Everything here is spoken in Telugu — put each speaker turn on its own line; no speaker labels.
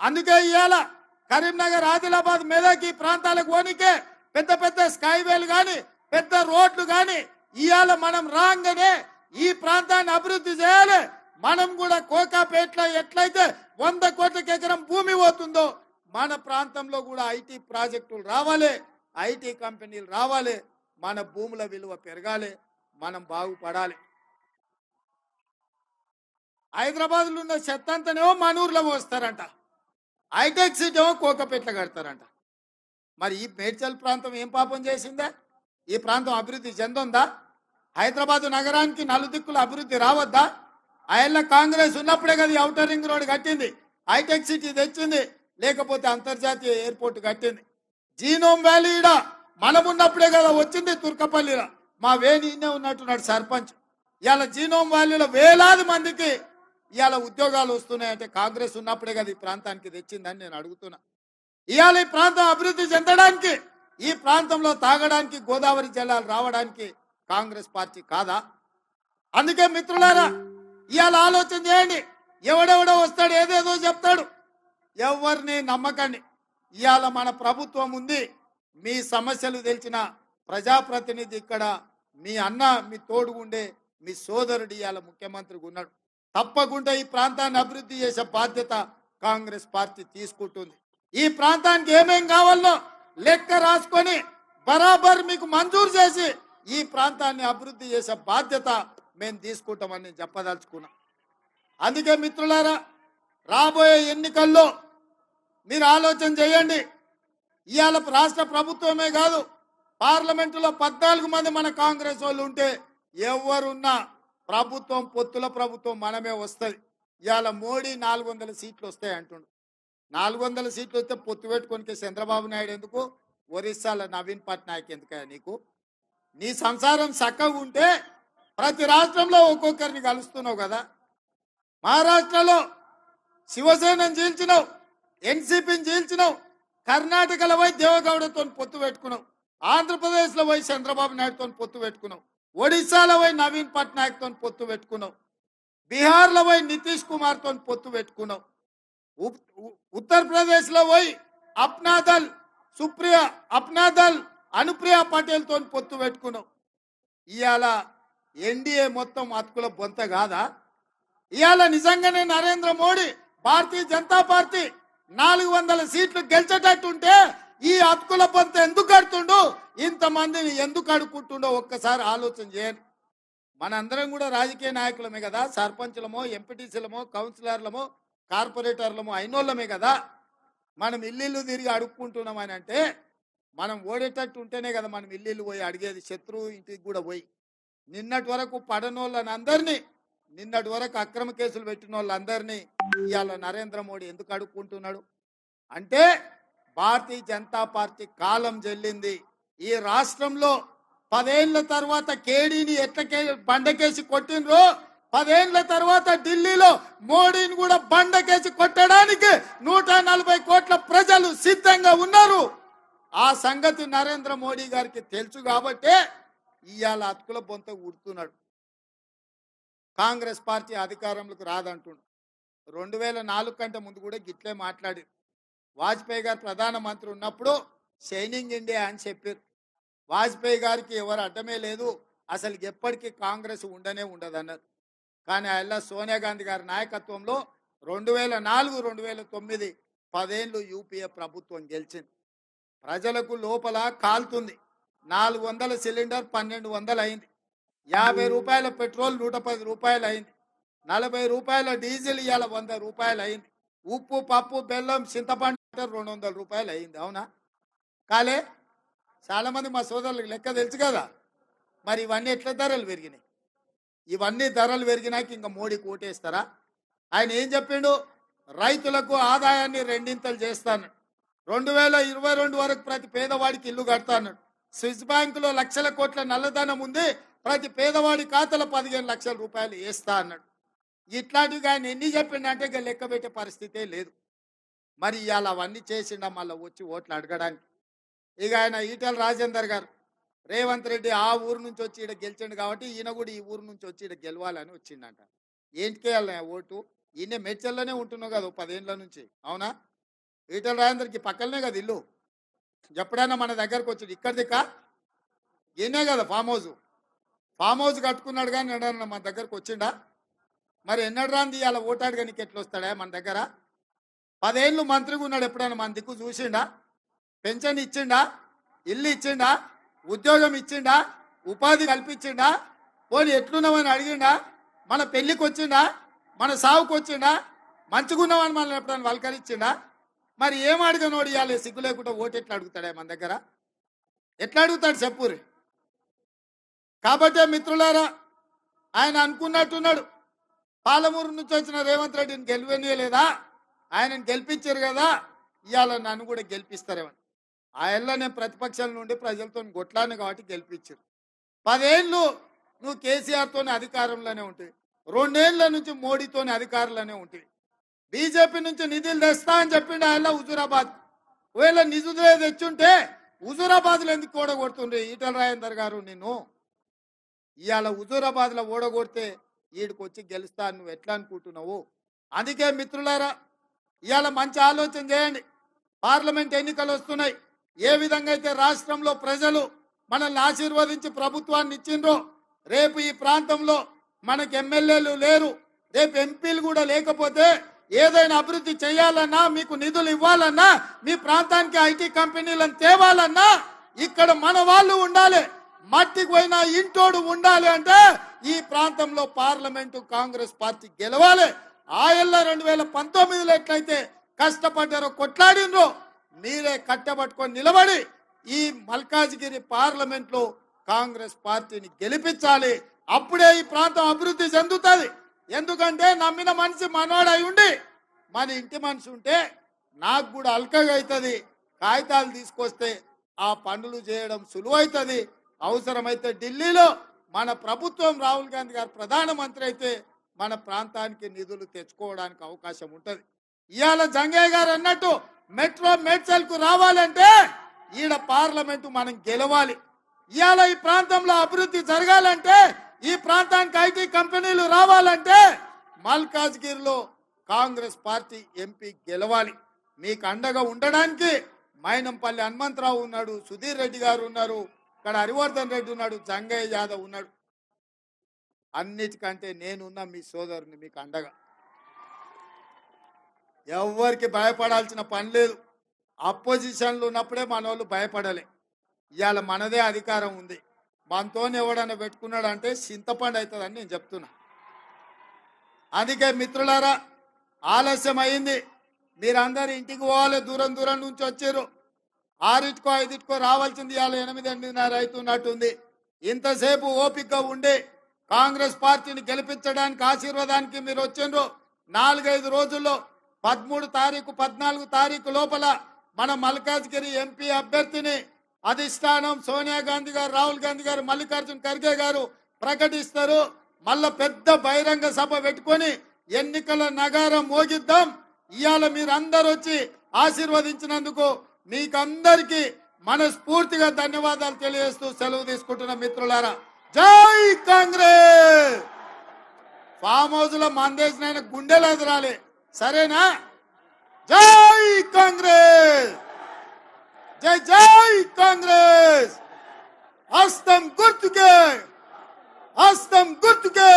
అందుకే ఇవాళ కరీంనగర్ ఆదిలాబాద్ మెదక్ ఈ ప్రాంతాలకు పోనీకే పెద్ద పెద్ద స్కైవేలు కానీ పెద్ద రోడ్లు కానీ ఇవాళ మనం రాగానే ఈ ప్రాంతాన్ని అభివృద్ధి చేయాలి. మనం కూడా కోకాపేటలో ఎట్లయితే వంద కోట్లకి ఎకరం భూమి పోతుందో మన ప్రాంతంలో కూడా ఐటీ ప్రాజెక్టులు రావాలి ఐటీ కంపెనీలు రావాలి మన భూముల విలువ పెరగాలి మనం బాగుపడాలి. హైదరాబాద్లో ఉన్న చెత్త అంతనేమో మన ఊర్లో పోస్తారంట. Hitech city కోకపెట్ల కడతారంట. మరి ఈ మేడ్చల్ ప్రాంతం ఏం పాపం చేసిందే? ఈ ప్రాంతం అభివృద్ధి చెందుందా? హైదరాబాద్ నగరానికి నలుదిక్కుల అభివృద్ధి రావద్దా? ఆయన కాంగ్రెస్ ఉన్నప్పుడే కదా అవుటర్ రింగ్ రోడ్ కట్టింది. హైటెక్ సిటీ తెచ్చింది. లేకపోతే అంతర్జాతీయ ఎయిర్పోర్ట్ కట్టింది. జీనోమ్ వ్యాలీ మనమున్నప్పుడే మనం ఉన్నప్పుడే కదా వచ్చింది తుర్కపల్లిలో. మా వేణి ఇన్నే ఉన్నట్టున్నాడు సర్పంచ్. ఇవాళ జీనోమ్ వ్యాలీలో వేలాది మందికి ఇవాళ ఉద్యోగాలు వస్తున్నాయంటే కాంగ్రెస్ ఉన్నప్పుడే కదా ఈ ప్రాంతానికి తెచ్చిందని నేను అడుగుతున్నా. ఇవాళ ఈ ప్రాంతం అభివృద్ధి చెందడానికి ఈ ప్రాంతంలో తాగడానికి గోదావరి జలాలు రావడానికి కాంగ్రెస్ పార్టీ కాదా? అందుకే మిత్రులారా ఇవాళ ఆలోచన చేయండి. ఎవడెవడో వస్తాడు ఏదేదో చెప్తాడు. ఎవరిని నమ్మకండి. ఇవాళ మన ప్రభుత్వం ఉంది మీ సమస్యలు తెలిసిన ప్రజాప్రతినిధి ఇక్కడ మీ అన్న మీ తోడుగుండే మీ సోదరుడు ఇవాళ ముఖ్యమంత్రిగా ఉన్నాడు. తప్పకుండా ఈ ప్రాంతాన్ని అభివృద్ధి చేసే బాధ్యత కాంగ్రెస్ పార్టీ తీసుకుంటుంది. ఈ ప్రాంతానికి ఏమేం కావాలో లెక్క రాసుకొని బరాబర్ మీకు మంజూరు చేసి ఈ ప్రాంతాన్ని అభివృద్ధి చేసే బాధ్యత మేము తీసుకుంటామని నేను చెప్పదలుచుకున్నా. అందుకే మిత్రులారా రాబోయే ఎన్నికల్లో మీరు ఆలోచన చేయండి. ఇవాళ రాష్ట్ర ప్రభుత్వమే కాదు పార్లమెంటులో పద్నాలుగు మంది మన కాంగ్రెస్ వాళ్ళు ఉంటే ఎవరున్నా ప్రభుత్వం పొత్తుల ప్రభుత్వం మనమే వస్తుంది. ఇవాళ మోడీ నాలుగు వందల సీట్లు వస్తాయి అంటుండు. నాలుగు వందల సీట్లు వస్తే పొత్తు పెట్టుకోనికి చంద్రబాబు నాయుడు ఎందుకు? ఒరిస్సాలో నవీన్ పట్నాయక్ ఎందుకయ్యా నీకు? నీ సంసారం చక్కగా ఉంటే ప్రతి రాష్ట్రంలో ఒక్కొక్కరిని కలుస్తున్నావు కదా. మహారాష్ట్రలో శివసేనను చీల్చినావు ఎన్సీపీని చీల్చినావు కర్ణాటకలో పోయి దేవగౌడతో పొత్తు పెట్టుకున్నావు ఆంధ్రప్రదేశ్లో పోయి చంద్రబాబు నాయుడుతో పొత్తు పెట్టుకున్నావు. ఒడిశాలో పోయి నవీన్ పట్నాయక్తో పొత్తు పెట్టుకున్నావు. బీహార్లో పోయి నితీష్ కుమార్తో పొత్తు పెట్టుకున్నావు. ఉప్- ఉ- ఉత్తరప్రదేశ్లో పోయి అప్నాదల్ సుప్రియ అప్నాదల్ అనుప్రియ పటేల్తో పొత్తు పెట్టుకున్నావు. ఇవాళ ఎన్డీఏ మొత్తం అతుకుల బొంత కాదా? ఇవాళ నిజంగానే నరేంద్ర మోడీ భారతీయ జనతా పార్టీ నాలుగు వందల సీట్లు గెలిచేటట్టుంటే ఈ అతుకుల పంత ఎందుకు కడుతుండు? ఇంతమందిని ఎందుకు అడుక్కుంటుండో ఒక్కసారి ఆలోచన చేయండి. మనందరం కూడా రాజకీయ నాయకులమే కదా సర్పంచులమో ఎంపీటీసీలమో కౌన్సిలర్లమో కార్పొరేటర్లమో అయినోళ్ళమే కదా. మనం ఇల్లు తిరిగి అడుక్కుంటున్నామని అంటే మనం ఓడేటట్టు ఉంటేనే కదా మనం ఇల్లు పోయి అడిగేది శత్రువు ఇంటికి కూడా పోయి. నిన్నటి వరకు పడనోళ్ళని అందరినీ నిన్నటి వరకు అక్రమ కేసులు పెట్టిన వాళ్ళందరినీ ఇవాళ నరేంద్ర మోడీ ఎందుకు అడుక్కుంటున్నాడు? అంటే భారతీయ జనతా పార్టీ కాలం చెల్లింది. ఈ రాష్ట్రంలో పదేళ్ళ తర్వాత కేడీని ఎట్లకే బండకేసి కొట్టినరు పదేళ్ళ తర్వాత ఢిల్లీలో మోడీని కూడా బండకేసి కొట్టడానికి నూట నలభై కోట్ల ప్రజలు సిద్ధంగా ఉన్నారు. ఆ సంగతి నరేంద్ర మోడీ గారికి తెలుసు కాబట్టే ఇవాళ అతుకుల బొంత ఉడుతున్నాడు. కాంగ్రెస్ పార్టీ అధికారంలోకి రాదంటుండు. రెండు వేల నాలుగు కంటే ముందు కూడా గిట్లే మాట్లాడి వాజ్పేయి గారు ప్రధానమంత్రి ఉన్నప్పుడు షైనింగ్ ఇండియా అని చెప్పారు. వాజ్పేయి గారికి ఎవరు అడ్డమే లేదు. అసలు ఎప్పటికీ కాంగ్రెస్ ఉండనే ఉండదన్నారు. కానీ ఆయన సోనియా గాంధీ గారి నాయకత్వంలో రెండు వేల నాలుగు రెండు వేల తొమ్మిది పదేళ్ళు యూపీఏ ప్రభుత్వం గెలిచింది. ప్రజలకు లోపల కాలుతుంది. నాలుగు వందల సిలిండర్ పన్నెండు వందలు అయింది యాభై రూపాయల పెట్రోల్ నూట పది రూపాయలు అయింది నలభై రూపాయల డీజిల్ ఇవాళ వంద రూపాయలు అయింది ఉప్పు పప్పు బెల్లం చింతపండు అంటే రెండు వందల రూపాయలు అయింది అవునా? కాలే? చాలామంది మా సోదరులకు లెక్క తెలుసు కదా? మరి ఇవన్నీ ఎట్లా ధరలు పెరిగినాయి? ఇవన్నీ ధరలు పెరిగినాక ఇంకా మోడీ కోటేస్తారా? ఆయన ఏం చెప్పిండు? రైతులకు ఆదాయాన్ని రెండింతలు చేస్తాను. రెండు వేల ఇరవై రెండు వరకు ప్రతి పేదవాడికి ఇల్లు కడతాను. స్విస్ బ్యాంకులో లక్షల కోట్ల నల్లధనం ఉంది. ప్రతి పేదవాడి ఖాతాలో పదిహేను లక్షల రూపాయలు వేస్తా అన్నాడు. ఇట్లాంటివి ఆయన ఎన్ని చెప్పిండంటే ఇక లెక్క పెట్టే పరిస్థితే లేదు. మరి ఇవాళ అవన్నీ చేసిండ మళ్ళీ వచ్చి ఓట్లు అడగడానికి. ఇక ఆయన ఈటల రాజేందర్ గారు రేవంత్ రెడ్డి ఆ ఊరు నుంచి వచ్చి ఇక్కడ గెలిచిండు కాబట్టి ఈయన కూడా ఈ ఊరు నుంచి వచ్చి ఇక్కడ గెలవాలని వచ్చిండంట. ఏంటికే ఓటు? ఈయన మేడ్చల్లోనే ఉంటున్నావు కదా పదేళ్ళ నుంచి అవునా? ఈటల రాజేందర్కి పక్కనే కదా ఇల్లు. ఎప్పుడైనా మన దగ్గరకు వచ్చాడు ఇక్కడ దిక్క ఈయనే కదా ఫామ్ హౌస్. ఫామ్ హౌస్ కట్టుకున్నాడు కానీ మన దగ్గరకు వచ్చిండా? మరి ఎన్నడు రాంది అలా ఓటాడు కానీ ఎట్లా వస్తాడా మన దగ్గర? పదేళ్ళు మంత్రిగా ఉన్నాడు ఎప్పుడైనా మన దిక్కు చూసిండా? పెన్షన్ ఇచ్చిండా? ఇల్లు ఇచ్చిండా? ఉద్యోగం ఇచ్చిండా? ఉపాధి కల్పించిండా? పోనీ ఎట్లున్నామని అడిగిండా? మన పెళ్ళికి వచ్చిండా? మన సావుకు వచ్చిండా? మంచుకున్నామని మనల్ని ఎప్పుడైనా వల్కరించిండా? మరి ఏం అడగనోడు ఇవ్వాలి సిగ్గు లేకుండా ఓటు ఎట్లా అడుగుతాడా మన దగ్గర? ఎట్లా అడుగుతాడు చెప్పురి కాబట్టే మిత్రులారా ఆయన అనుకున్నట్టున్నాడు. పాలమూరు నుంచి వచ్చిన రేవంత్ రెడ్డిని గెలివనీయలేదా ఆయనను గెలిపించారు కదా? ఇవాళ నన్ను కూడా గెలిపిస్తారేమని ఆయనలో నేను ప్రతిపక్షాల నుండి ప్రజలతో కొట్లాను కాబట్టి గెలిపించారు. పదేళ్ళు నువ్వు కేసీఆర్తోనే అధికారంలోనే ఉంటాయి రెండేళ్ళ నుంచి మోడీతోనే అధికారంలోనే ఉంటాయి బీజేపీ నుంచి నిధులు తెస్తా అని చెప్పిండు ఆయన హుజూరాబాద్. ఒకవేళ నిధులే తెచ్చుంటే హుజూరాబాద్లో ఎందుకు ఓడగొడుతుండ్రి ఈటల రాజేందర్ గారు నిన్ను? ఇవాళ హుజూరాబాద్లో ఓడగొడితే వీడికి వచ్చి గెలుస్తా నువ్వు ఎట్లా అనుకుంటున్నావు? అందుకే మిత్రులారా ఇవాళ మంచి ఆలోచన చేయండి. పార్లమెంట్ ఎన్నికలు వస్తున్నాయి. ఏ విధంగా అయితే రాష్ట్రంలో ప్రజలు మనల్ని ఆశీర్వదించి ప్రభుత్వాన్ని ఇచ్చిండ్రో రేపు ఈ ప్రాంతంలో మనకు ఎమ్మెల్యేలు లేరు రేపు ఎంపీలు కూడా లేకపోతే ఏదైనా అభివృద్ధి చేయాలన్నా మీకు నిధులు ఇవ్వాలన్నా మీ ప్రాంతానికి ఐటీ కంపెనీలను తేవాలన్నా ఇక్కడ మన వాళ్ళు ఉండాలి. మట్టికి పోయిన ఇంటోడు ఉండాలి అంటే ఈ ప్రాంతంలో పార్లమెంటు కాంగ్రెస్ పార్టీ గెలవాలి. ఆయల్లో రెండు వేల పంతొమ్మిదిలో ఎట్లయితే కష్టపడ్డారో కొట్లాడినరో మీరే కట్టబట్టుకొని నిలబడి ఈ మల్కాజ్గిరి పార్లమెంట్లో కాంగ్రెస్ పార్టీని గెలిపించాలి. అప్పుడే ఈ ప్రాంతం అభివృద్ధి చెందుతుంది. ఎందుకంటే నమ్మిన మనిషి మనోడై ఉండి మన ఇంటి మనిషి ఉంటే నాకు కూడా అల్కగా అవుతుంది. కాగితాలు తీసుకొస్తే ఆ పనులు చేయడం సులువైతుంది. అవసరమైతే ఢిల్లీలో మన ప్రభుత్వం రాహుల్ గాంధీ గారు ప్రధానమంత్రి అయితే మన ప్రాంతానికి నిధులు తెచ్చుకోవడానికి అవకాశం ఉంటుంది. ఇవాళ జంగయ్య గారు అన్నట్టు మెట్రో మేడ్చల్కు రావాలంటే ఈడ పార్లమెంటు మనం గెలవాలి. ఇవాళ ఈ ప్రాంతంలో అభివృద్ధి జరగాలంటే ఈ ప్రాంతానికి ఐటీ కంపెనీలు రావాలంటే మల్కాజ్గిరిలో కాంగ్రెస్ పార్టీ ఎంపీ గెలవాలి. మీకు అండగా ఉండడానికి మైనంపల్లి హనుమంతరావు ఉన్నాడు సుధీర్ రెడ్డి గారు ఉన్నారు ఇక్కడ హరివర్ధన్ రెడ్డి ఉన్నాడు జంగయ్య యాదవ్ ఉన్నాడు. అన్నిటికంటే నేనున్న మీ సోదరుని మీకు అండగా. ఎవరికి భయపడాల్సిన పని లేదు. అపోజిషన్లు ఉన్నప్పుడే మన వాళ్ళు భయపడలే. ఇవాళ మనదే అధికారం ఉంది. మనతోనే ఎవడన్నా పెట్టుకున్నాడు అంటే చింతపండు అవుతుందని నేను చెప్తున్నా. అందుకే మిత్రులారా ఆలస్యం అయింది మీరందరూ ఇంటికి పోవాలి దూరం దూరం నుంచి వచ్చారు. ఆరింటికో ఐదింటికో రావాల్సింది ఇవాళ ఎనిమిది ఎనిమిదిన్నర అవుతున్నట్టుంది. ఇంతసేపు ఓపికగా ఉండి కాంగ్రెస్ పార్టీని గెలిపించడానికి ఆశీర్వాదానికి మీరు వచ్చిండ్రు. నాలుగైదు రోజుల్లో పదమూడు తారీఖు పద్నాలుగు తారీఖు లోపల మన మల్కాజ్గిరి ఎంపీ అభ్యర్థిని అధిష్టానం సోనియా గాంధీ గారు రాహుల్ గాంధీ గారు మల్లికార్జున్ ఖర్గే గారు ప్రకటిస్తారు. మళ్ళా పెద్ద బహిరంగ సభ పెట్టుకొని ఎన్నికల నగారం మోగిద్దాం. ఇవాళ మీరు అందరు వచ్చి ఆశీర్వదించినందుకు మీకందరికీ మనస్ఫూర్తిగా ధన్యవాదాలు తెలియజేస్తూ సెలవు తీసుకుంటున్న మిత్రులారా జై కాంగ్రెస్! ఫామ్ హౌస్లో మందేసిన గుండెలు ఎదురాలి సరేనా? జై కాంగ్రెస్! జై జై కాంగ్రెస్! హస్తం గుర్తుకే! హస్తం గుర్తుకే!